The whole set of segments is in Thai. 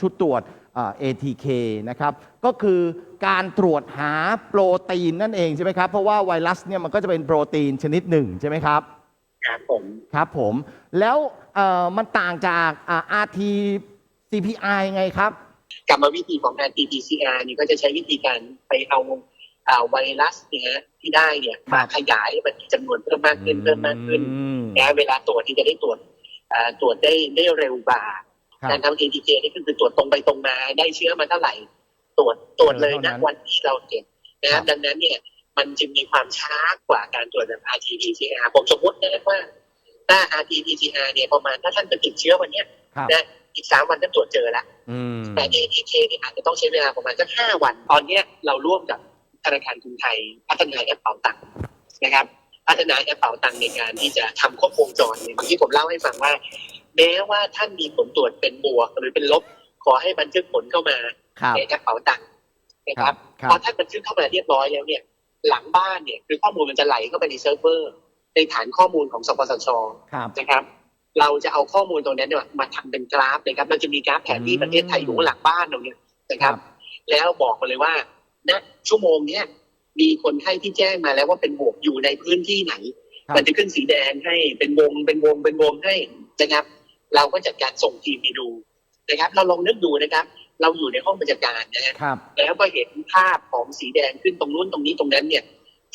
ชุดตรวจอ่า ATK นะครับ ก็คือการตรวจหาโปรตีนนั่นเองใช่ไหมครับ เพราะว่าไวรัสเนี่ยมันก็จะเป็นโปรตีนชนิดหนึ่งใช่ไหมครับ ครับผม ครับผม แล้วเอ่อมันต่างจากอ่า RT CPI ไงครับ กรรมวิธีของ RT-PCR เนี่ยก็จะใช้วิธีการไปเอาอ่าไวรัสเนี่ยฮะที่ได้เนี่ยครับมาขยายให้มันมีจำนวนเพิ่มมากขึ้นเพิ่มมากขึ้นอืมนะเวลาตรวจที่จะได้ตรวจอ่าตรวจได้ได้เร็วกว่า ครับการทำ ATK นี่ก็คือตรวจตรงไปตรงมาได้เชื้อมาเท่าไหร่ ตรวจตรวจเลยเท่านั้นะนวันที่เราเก็บนะคครัรับบดังนั้นเนี่ยมันจึงมีความช้ากว่าการตรวจแบบ RT-PCR ผมสมมตินะว่าถ้า RT-PCR เนี่ยประมาณถ้าท่านจะติดเชื้อวันเนี้ยครับนะอีกสามวันท่านตรวจเจอแล้วอืมแต่ ATK เนี่ยอาจจะต้องใช้เวลาประมาณสักห้าวัน ตอนเนี้ยเราร่วมกับธนาคารกรุงไทย พัฒนาแอปเป๋าตังค์นะครับ พัฒนาแอปเป๋าตังค์ในการที่จะทำครบวงจรเนี่ยเมื่อกี้ผมเล่าให้ฟังว่า แม้ว่าท่านมีผลตรวจเป็นบวกหรือเป็นลบ ขอให้บันทึกผลเข้ามาครับในแอปเป๋าตังค์นะครับครัพอบท่านบันทึกเข้ามาเรียบร้อยแล้วเนี่ย หลังบ้านเนี่ยคือข้อมูลมันจะไหลเข้าไปในเซิร์ฟเวอร์ ในฐานข้อมูลของสปสชครับนะครับ เราจะเอาข้อมูลตรงนั้นเนี่ยมาทำเป็นกราฟนะครับมันจะมีกราฟแผนที่ประเทศไทยอยู่ข้างหลังบ้านเราเนี่ยนะครับ แล้วบอกมาเลยว่าณชั่วโมงเนี้ยมีคนไข้ที่แจ้งมาแล้วว่าเป็นบวกอยู่ในพื้นที่ไหนครับมันจะขึ้นสีแดงให้เป็นวงเป็นวงเป็นวงให้นะครับ เราก็จัดการส่งทีมไปดูนะครับ เราลองนึกดูนะครับ เราอยู่ในห้องบรรยากาศนะฮะครับแล้วก็เห็นภาพของสีแดงขึ้นตรงนู้นตรงนี้ตรงนั้นเนี่ย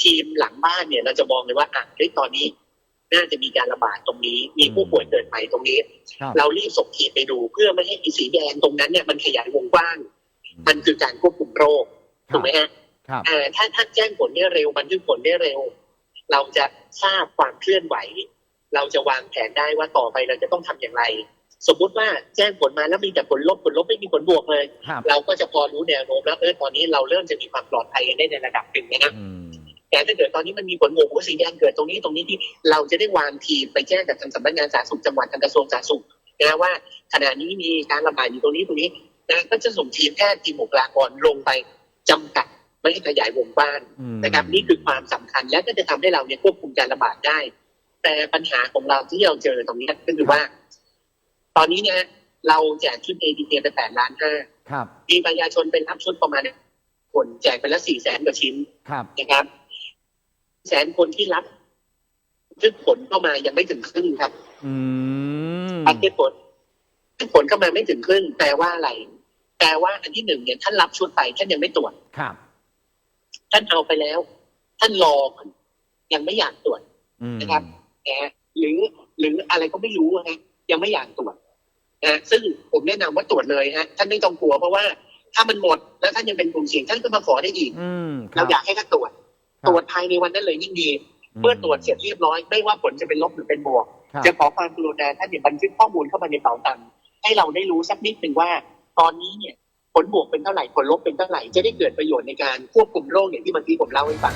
ทีมหลังบ้านเนี่ยเราจะมองเลยว่าอะเฮ้ยตอนนี้ น่าจะมีการระบาดตรงนี้ มีผู้ป่วยเกิดใหม่ตรงนี้ครับเรารีบส่งทีมไปดู เพื่อไม่ให้ไอ้สีแดงตรงนั้นเนี่ยมันขยายวงกว้าง มันคือการควบคุมโรคถูกไหมฮะครับอ่าถ้าท่านแจ้งผลได้เร็วบันทึกผลได้เร็ว เราจะทราบความเคลื่อนไหว เราจะวางแผนได้ว่าต่อไปเราจะต้องทำอย่างไร สมมุติว่าแจ้งผลมาแล้วมีแต่ผลลบผลลบไม่มีผลบวกเลยครับเราก็จะพอรู้แนวโน้มแล้วเออตอนนี้เราเริ่มจะมีความปลอดภัยกันได้ในระดับหนึ่งนะอืมแต่ถ้าเกิดตอนนี้มันมีผลบวกว่าสีแดงเกิดตรงนี้ตรงนี้ที่เราจะได้วางทีมไปแจ้งกับทางสำนักงานสาธารณสุขจังหวัดทางกระทรวงสาธารณสุขนะว่าขณะนี้มีการระบาดอยู่ตรงนี้ตรงนี้นะก็จะส่งทีมแพทย์ทีมบุคลากรลงไปจำกัดไม่ให้ขยายวงกว้างอืมนะครับนี่คือความสำคัญและก็จะทำให้เราเนี่ยควบคุมการระบาดได้ แต่ปัญหาของเราที่เราเจอตรงนี้ก็คือว่า ตอนนี้เนี่ยเราแจกชุด ATK ไปแปดล้านห้าครับ มีประชาชนเป็นรับชุดประมาณคนแจกไปแล้วสี่แสนกว่าชิ้นครับนะครับ แสนคนที่รับทึกผลเข้ามายังไม่ถึงครึ่งครับ อืมอันที่ผลทึกผลเข้ามาไม่ถึงครึ่งแปลว่าอะไร แปลว่าอันที่หนึ่งเนี่ยท่านรับชุดไปท่านยังไม่ตรวจครับ ท่านเอาไปแล้ว ท่านรอก่อนยังไม่อยากตรวจอืมนะครับ นะฮะหรือหรืออะไรก็ไม่รู้นะฮะยังไม่อยากตรวจนะฮะซึ่งผมแนะนำว่าตรวจเลยฮะท่านไม่ต้องกลัวเพราะว่าถ้ามันหมดแล้วท่านยังเป็นกลุ่มเสี่ยงท่านก็มาขอได้อีกอืมคเราบอยากให้ท่านตรวจครับตรวจภายในวันนั้นเลยยิ่งดีเมื่อตรวจเสร็จเรียบร้อย ไม่ว่าผลจะเป็นลบหรือเป็นบวกครับจะขอความกรุณาท่านเนี่ยบันทึกข้อมูลเข้ามาในเป๋าตังค์ให้เราได้รู้สักนิดหนึ่งว่า ตอนนี้เนี่ยผลบวกเป็นเท่าไหร่ผลลบเป็นเท่าไหร่จะได้เกิดประโยชน์ในการควบคุมโรคอย่างที่เมื่อกี้ผมเล่าให้ฟัง